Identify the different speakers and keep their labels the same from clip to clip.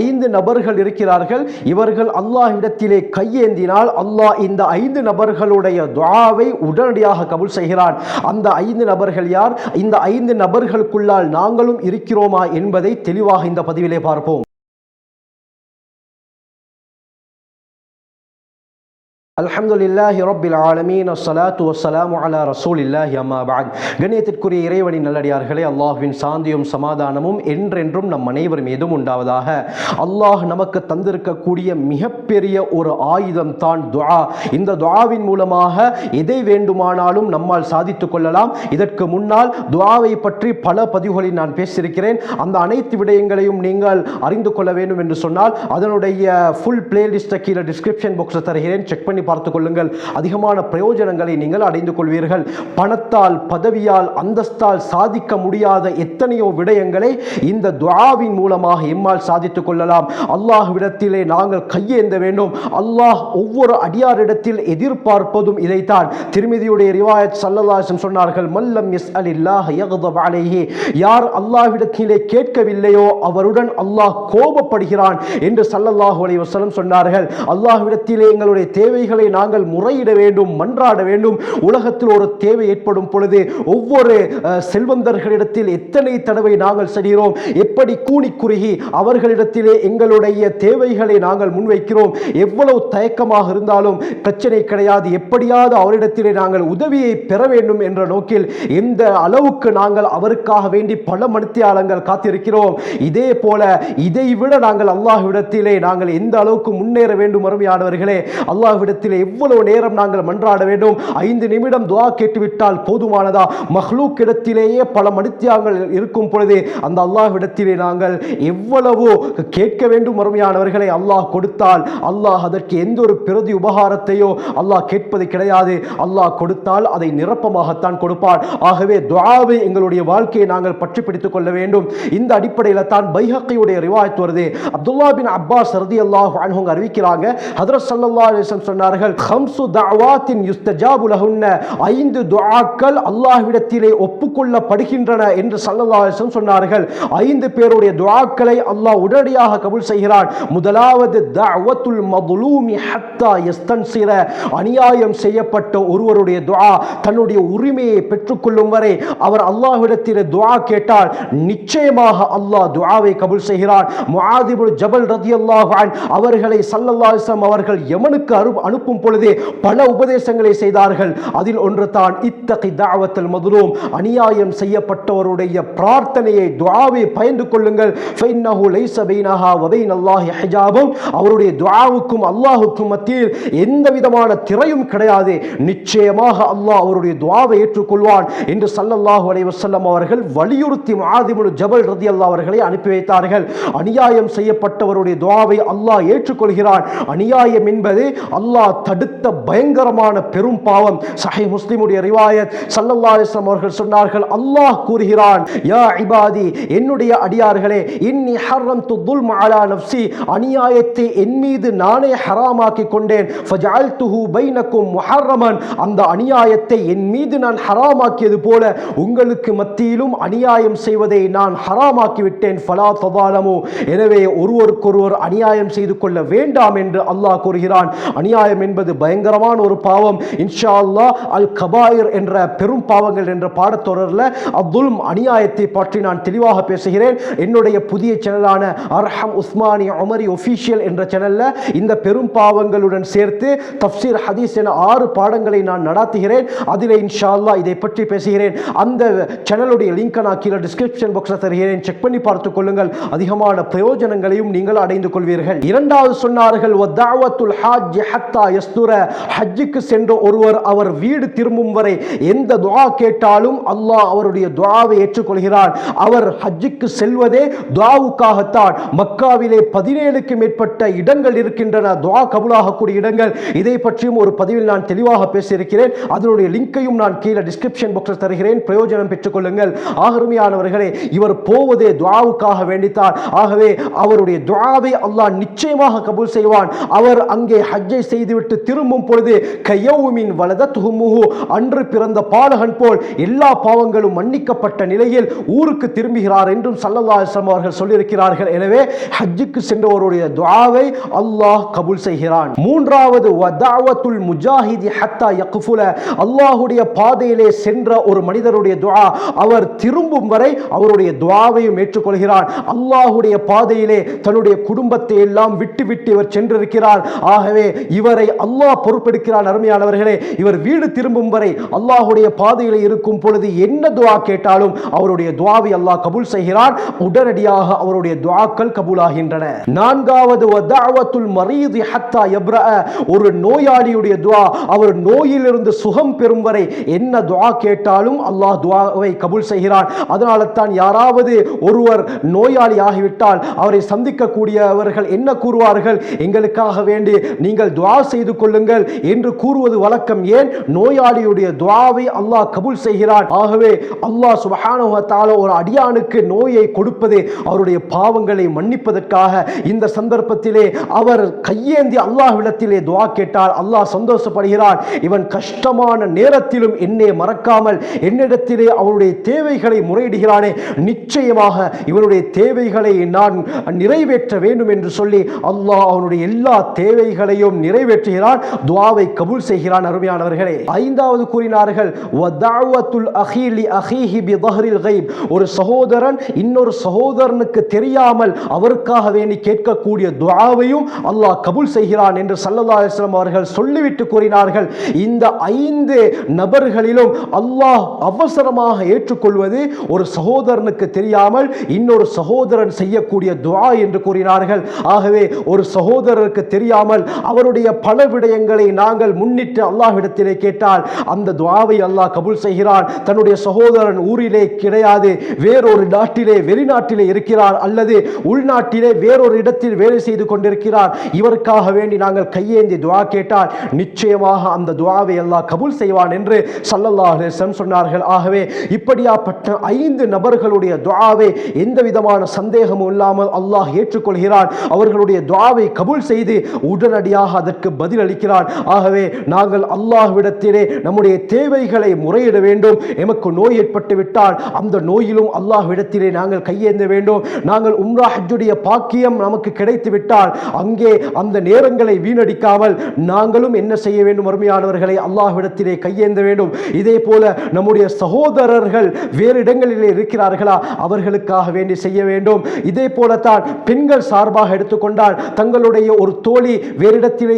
Speaker 1: ஐந்து நபர்கள் இருக்கிறார்கள். இவர்கள் அல்லாஹ்விடத்திலே கையேந்தினால் அல்லாஹ் இந்த ஐந்து நபர்களுடைய துவாவை உடனடியாக கபுல் செய்கிறான். அந்த ஐந்து நபர்கள் யார்? இந்த ஐந்து நபர்களுக்குள்ளால் நாங்களும் இருக்கிறோமா என்பதை தெளிவாக இந்த பதிவிலே பார்ப்போம். அல்ஹம்துலில்லாஹி ரப்பில் ஆலமீன். அஸ்ஸலாத்து வஸ்ஸலாமு அலா ரசூலில்லாஹி அம்மா பஅத். கண்ணியத்திற்குரிய இறைவனின் நல்லடியார்களே அல்லாஹ்வின் சாந்தியும் சமாதானமும் என்றென்றும் நம் அனைவர் மீதும் உண்டாவதாக. அல்லாஹ் நமக்கு தந்திருக்கக்கூடிய மிகப்பெரிய ஒரு ஆயுதம் தான் துஆ. இந்த துஆவின் மூலமாக எதை வேண்டுமானாலும் நம்மால் சாதித்துக் கொள்ளலாம். இதற்கு முன்னால் துஆவை பற்றி பல பதிவுகளில் நான் பேசியிருக்கிறேன். அந்த அனைத்து விடயங்களையும் நீங்கள் அறிந்து கொள்ள வேண்டும் என்று சொன்னால் அதனுடைய ஃபுல் பிளேலிஸ்ட்டை கீழே டிஸ்கிரிப்ஷன் பாக்ஸில் தருகிறேன். செக் பண்ணி பார்த்து கொள்ளுங்கள் அதிகமான பிரயோஜனங்களை நீங்கள் அடைந்து கொள்வீர்கள் பணத்தால் பதவியால் அந்தஸ்தால் சாதிக்க முடியாத எத்தனையோ விடயங்களை இந்த துவாவின் மூலமாக எம்மால் சாதித்துக் கொள்ளலாம். அல்லாஹ்விடத்திலே நாங்கள் கையேந்த வேண்டும். அல்லாஹ் ஒவ்வொரு அடியாரிடத்தில் எதிர்பார்ப்பதும் இதைத்தான். திருமதியுடைய ரிவாயத் சல்லல்லாஹம் சொன்னார்கள் மல்லம் எஸ் அல் இல்லாஹ் யார் அல்லாஹ்விடத்திலே கேட்கவில்லையோ அவருடன் அல்லாஹ் கோபப்படுகிறான் என்று சல்லல்லாஹு அலைஹி வஸல்லம் சொன்னார்கள். அல்லாஹ்விடத்திலே எங்களுடைய தேவைகள் நாங்கள் முறையிட வேண்டும் மன்றாட வேண்டும். உலகத்தில் ஒரு தேவை ஏற்படும் பொழுது ஒவ்வொரு செல்வந்தர்களிடத்தில் எத்தனை தடவை நாங்கள் செல்கிறோம்? எப்படி கூணி குறுகி அவர்களிடத்திலே எங்களுடைய தேவைகளை நாங்கள் முன்வைக்கிறோம்? எவ்வளவு தயக்கமாக இருந்தாலும் பிரச்சனை கிடையாது. எப்படியாவது அவரிடத்திலே நாங்கள் உதவியை பெற வேண்டும் என்ற நோக்கில் எந்த அளவுக்கு நாங்கள் அவருக்காக வேண்டி பல மணித்தியாலங்கள் காத்திருக்கிறோம். இதே போல இதை விட நாங்கள் அல்லாஹ்விடத்திலே நாங்கள் எந்த அளவுக்கு முன்னேற வேண்டும் அருமையானவர்களே. அல்லாஹ்விடத்தில் எவ்வளவு நேரம் நாங்கள் மன்றாட வேண்டும்? ஐந்து நிமிடம் துவா கேட்டுவிட்டால் போதுமானதா? மஹ்லூக் இடத்திலேயே பல மணித்தியாங்கள் இருக்கும் பொழுது அந்த அல்லாஹ் இடத்திலே நாங்கள் எவ்வளவு கேட்க வேண்டும் அருமையானவர்களை அல்லாஹ் கொடுத்தால் அல்லாஹ் அதற்கு எந்த ஒரு பிரதி உபகாரத்தையோ அல்லாஹ் கேட்பது கிடையாது. அல்லாஹ் கொடுத்தால் அதை நிரப்பமாகத்தான் கொடுப்பான். ஆகவே துவாவை எங்களுடைய வாழ்க்கையை நாங்கள் பற்றி பிடித்துக் கொள்ள வேண்டும். இந்த அடிப்படையில் தான் பைஹக்கையுடைய ரிவாயத் வருது. அப்துல்லா பின் அப்பாஸ் ரதி அல்லாஹ் அன்ஹுங்க அறிவிக்கிறாங்க. ஹதரத் சல்லா சொன்னார் சொல்கிறார்கள் ஹம்சு தாவாத்தின் யுஸ்தஜாபுலகுன்ன ஐந்து துஆக்கள் அல்லாஹ்விடத்திலே ஒப்புக்கொள்ளப்படுகின்றன என்று சல்லல்லாஹம் சொன்னார்கள். ஐந்து பேருடைய துவாக்களை அல்லாஹ் உடனடியாக கபுல் செய்கிறான். முதலாவது தஅவத்துல் மதுலூமி ஹத்தா யஸ்தன்சிர. அநியாயம் செய்யப்பட்ட ஒருவருடைய துவா தன்னுடைய உரிமையை பெற்றுக்கொள்ளும் வரை அவர் அல்லாஹ்விடத்திலே துவா கேட்டால் நிச்சயமாக அல்லாஹ் துவாவை கபுல் செய்கிறான். முஆதிபுல் ஜபல் ரதி அல்லாஹான் அவர்களை சல்லல்லாசம் அவர்கள் யமனுக்கு அனுப்ப அனுப்பும் பொழுது பல உபதேசங்களை செய்தார்கள். அதில் ஒன்று தான் இத்தகை தாவத்தில் மதுரும் அநியாயம் செய்யப்பட்டவருடைய பிரார்த்தனையை துவாவை பயந்து கொள்ளுங்கள். அவருடைய துவாவுக்கும் அல்லாஹுக்கும் மத்தியில் எந்த விதமான திரையும் கிடையாது. நிச்சயமாக அல்லாஹ் அவருடைய துவாவை ஏற்றுக்கொள்வான் என்று சல்லல்லாஹு அலைவசல்லம் அவர்கள் வலியுறுத்தி மாதிமுனு ஜபல் ரதி அல்லா அவர்களை அனுப்பி வைத்தார்கள். அநியாயம் செய்யப்பட்டவருடைய துவாவை அல்லாஹ் ஏற்றுக்கொள்கிறான். அநியாயம் என்பது அல்லாஹ் தடுத்த பயங்கரமான பெரும் பாவம். சஹீஹ் முஸ்லிமுடைய ரிவாயத் சல்லல்லா அலைஹி அவர்கள் சொன்னார்கள் அல்லாஹ் கூறுகிறான் யா இபாதி என்னுடைய அடியார்களே இன்னி ஹர்ரம் துல் அலா நப்சி அநியாயத்தை என் மீது நானே ஹராமாக்கி கொண்டேன். ஃபஜால் துஹு பைனக்கும் முஹர்ரமன் அந்த அநியாயத்தை என் மீது நான் ஹராமாக்கியது போல உங்களுக்கு மத்தியிலும் அநியாயம் செய்வதை நான் ஹராமாக்கி விட்டேன். ஃபலா தபாலமு எனவே ஒருவருக்கொருவர் அநியாயம் செய்து கொள்ள வேண்டாம் என்று அல்லாஹ் கூறுகிறான். அநியாயம் என்பது பயங்கரமான ஒரு பாவம். இன்ஷா அல்லாஹ் அல் கபாயிர் என்ற பெரும் பாவங்கள் என்ற பாடத்தொடரில் அப்துல் அநியாயத்தை பற்றி நான் தெளிவாக பேசுகிறேன். என்னுடைய புதிய சேனலான அர்ஹம் உஸ்மானி அமரி ஒஃபீஷியல் என்ற சேனலில் இந்த பெரும் பாவங்களுடன் சேர்த்து தப்சீர் ஹதீஸ் என ஆறு பாடங்களை நான் நடாத்துகிறேன். அதில் இன்ஷா அல்லாஹ் இதை பற்றி பேசுகிறேன். அந்த சேனலுடைய லிங்கை நான் கீழே டிஸ்கிரிப்ஷன் பாக்ஸில் தருகிறேன். செக் பண்ணி பார்த்துக் கொள்ளுங்கள். அதிகமான பிரயோஜனங்களையும் நீங்கள் அடைந்து கொள்வீர்கள். இரண்டாவது சொன்னார்கள் எஸ்துர ஹஜ்ஜுக்கு சென்ற ஒருவர் அவர் வீடு திரும்பும் வரை எந்த துவா கேட்டாலும் அல்லாஹ் அவருடைய துவாவை ஏற்றுக்கொள்கிறான். அவர் ஹஜ்ஜுக்கு செல்வதே துவாவுக்காகத்தான். மக்காவிலே பதினேழுக்கு மேற்பட்ட இடங்கள் இருக்கின்றன. துவா கபுலாகக்கூடிய இடங்கள். இதை பற்றியும் ஒரு பதிவில் நான் தெளிவாக பேசியிருக்கிறேன். அதனுடைய லிங்கையும் நான் கீழே டிஸ்கிரிப்ஷன் பாக்ஸில் தருகிறேன். பிரயோஜனம் பெற்றுக்கொள்ளுங்கள். ஆகருமையானவர்களே இவர் போவதே துவாவுக்காக வேண்டித்தான். ஆகவே அவருடைய துவாவை அல்லாஹ் நிச்சயமாக கபூல் செய்வான். அவர் அங்கே ஹஜ்ஜை செய்து விட்டு திரும்பும் பொழுது கையவுமின் வலதத்துமுகு அன்று பிறந்த பாலகன் போல் எல்லா பாவங்களும் மன்னிக்கப்பட்ட நிலையில் ஊருக்கு திரும்புகிறார் என்றும் சல்லல்லா அலிஸ்லாம் அவர்கள் சொல்லியிருக்கிறார்கள். எனவே ஹஜ்ஜுக்கு சென்றவருடைய துவாவை அல்லாஹ் கபுல் செய்கிறான். மூன்றாவது வதாவத்துல் முஜாஹிதி ஹத்தா யக்ஃபுல அல்லாஹுடைய பாதையிலே சென்ற ஒரு மனிதருடைய துவா அவர் திரும்பும் வரை அவருடைய துவாவையும் ஏற்றுக்கொள்கிறார் அல்லாஹுடைய பாதையிலே தன்னுடைய குடும்பத்தை எல்லாம் விட்டு விட்டு இவர் சென்றிருக்கிறார். ஆகவே இவரை வரை அல்லாஹ் பொறுப்பெடுக்கிறான் அருமையானவர்களே. இவர் வீடு திரும்பும் வரை அல்லாஹுடைய பாதையில் இருக்கும் பொழுது என்ன துவா கேட்டாலும் அவருடைய துவாவை அல்லாஹ் கபூல் செய்கிறான். உடனடியாக அவருடைய துவாக்கள் கபூலாகின்றன. நான்காவது வதஅவத்துல் மரீதி ஹத்தா யப்ரஅ. ஒரு நோயாளியுடைய துவா அவர் நோயிலிருந்து சுகம் பெறும் வரை என்ன துவா கேட்டாலும் அல்லாஹ் துவாவை கபூல் செய்கிறான். அதனால தான் யாராவது ஒருவர் நோயாளி ஆகிவிட்டால் அவரை சந்திக்கக்கூடியவர்கள் என்ன கூறுவார்கள்? எங்களுக்காக வேண்டி நீங்கள் துவா செய்து கொள்ளுங்கள் என்று கூறுவது வழக்கம் ஏன்? நோயாளியுடைய துவாவை அல்லாஹ் கபூல் செய்கிறான். ஆகவே அல்லாஹ் சுப்ஹானஹு ஒரு அடியானுக்கு நோயை கொடுப்பது அவருடைய பாவங்களை மன்னிப்பதற்காக. இந்த சந்தர்ப்பத்திலே அவர் கையேந்தி அல்லாஹ்விடத்திலே துவா கேட்டால் அல்லாஹ் சந்தோஷப்படுகிறான். இவன் கஷ்டமான நேரத்திலும் என்னை மறக்காமல் என்னிடத்திலே அவனுடைய தேவைகளை முறையிடுகிறானே. நிச்சயமாக இவனுடைய தேவைகளை நான் நிறைவேற்ற வேண்டும் என்று சொல்லி அல்லாஹ் அவனுடைய எல்லா தேவைகளையும் நிறைவேற்ற நிறைவேற்றுகிறான் துவாவை கபூல் செய்கிறான் அருமையானவர்களே. ஐந்தாவது கூறினார்கள் ஒரு சகோதரன் இன்னொரு சகோதரனுக்கு தெரியாமல் அவருக்காக வேண்டி கேட்கக்கூடிய துவாவையும் அல்லாஹ் கபூல் செய்கிறான் என்று சல்லல்லாஹு அலிஸ்லாம் அவர்கள் சொல்லிவிட்டு கூறினார்கள். இந்த ஐந்து நபர்களிலும் அல்லாஹ் அவசரமாக ஏற்றுக்கொள்வது ஒரு சகோதரனுக்கு தெரியாமல் இன்னொரு சகோதரன் செய்யக்கூடிய துவா என்று கூறினார்கள். ஆகவே ஒரு சகோதரருக்கு தெரியாமல் அவருடைய பல பல விடயங்களை நாங்கள் முன்னிட்டு அல்லாஹ்விடத்திலே கேட்டால் அந்த துவாவை அல்லாஹ் கபுல் செய்கிறான். தன்னுடைய சகோதரன் ஊரிலே கிடையாது வேறொரு நாட்டிலே வெளிநாட்டிலே இருக்கிறார் அல்லது உள்நாட்டிலே வேறொரு இடத்தில் வேலை செய்து கொண்டிருக்கிறார். இவருக்காக வேண்டி நாங்கள் கையேந்தி துவா கேட்டால் நிச்சயமாக அந்த துவாவை அல்லாஹ் கபுல் செய்வான் என்று சல்லல்லாஹ் சொன்னார்கள். ஆகவே இப்படியாப்பட்ட ஐந்து நபர்களுடைய துவாவை எந்த விதமான சந்தேகமும் இல்லாமல் அல்லாஹ் ஏற்றுக்கொள்கிறான். அவர்களுடைய துவாவை கபுல் செய்து உடனடியாக அதற்கு பதில் அளிக்கிறான் ஆகவே நாங்கள் அல்லாஹ்விடத்திலே நம்முடைய தேவைகளை முறையிட வேண்டும். எமக்கு நோய் ஏற்பட்டு விட்டால் அந்த நோயிலும் அல்லாஹ்விடத்திலே நாங்கள் கையேந்த வேண்டும். நாங்கள் உம்ரா ஹஜ்ஜுடைய பாக்கியம் நமக்கு கிடைத்து விட்டால் அங்கே அந்த நேரங்களை வீணடிக்காமல் நாங்களும் என்ன செய்ய வேண்டும்? அருமையானவர்களை அல்லாஹ்விடத்திலே கையேந்த வேண்டும். இதே போல நம்முடைய சகோதரர்கள் வேறு இடங்களிலே இருக்கிறார்களா? அவர்களுக்காக வேண்டி செய்ய வேண்டும். இதே போலத்தான் பெண்கள் சார்பாக எடுத்துக்கொண்டால் தங்களுடைய ஒரு தோழி வேறு இடத்திலே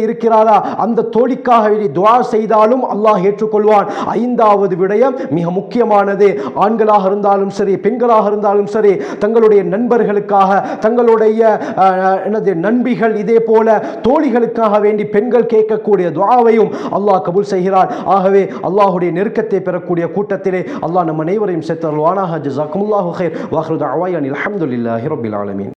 Speaker 1: அந்த தோழிக்காக வேண்டி துவா செய்தாலும் அல்லாஹ் ஏற்றுக்கொள்வான். ஐந்தாவது விடயம் மிக முக்கியமானது. ஆண்களாக இருந்தாலும் சரி பெண்களாக இருந்தாலும் சரி தங்களுடைய நண்பர்களுக்காக தங்களுடைய எனது என்னது நண்பிகள் இதே போல தோழிகளுக்காக வேண்டி பெண்கள் கேட்கக்கூடிய துவாவையும் அல்லாஹ் கபூல் செய்கிறார். ஆகவே அல்லாஹுடைய நெருக்கத்தை பெறக்கூடிய கூட்டத்திலே அல்லாஹ் நம் அனைவரையும் சேர்த்தருள்வானாக ஜஸாக்குமுல்லாஹு ஹைர் வாஹ்ரு தஅவாயன் அலமதுல்லாஹி ரபில் ஆலமீன்.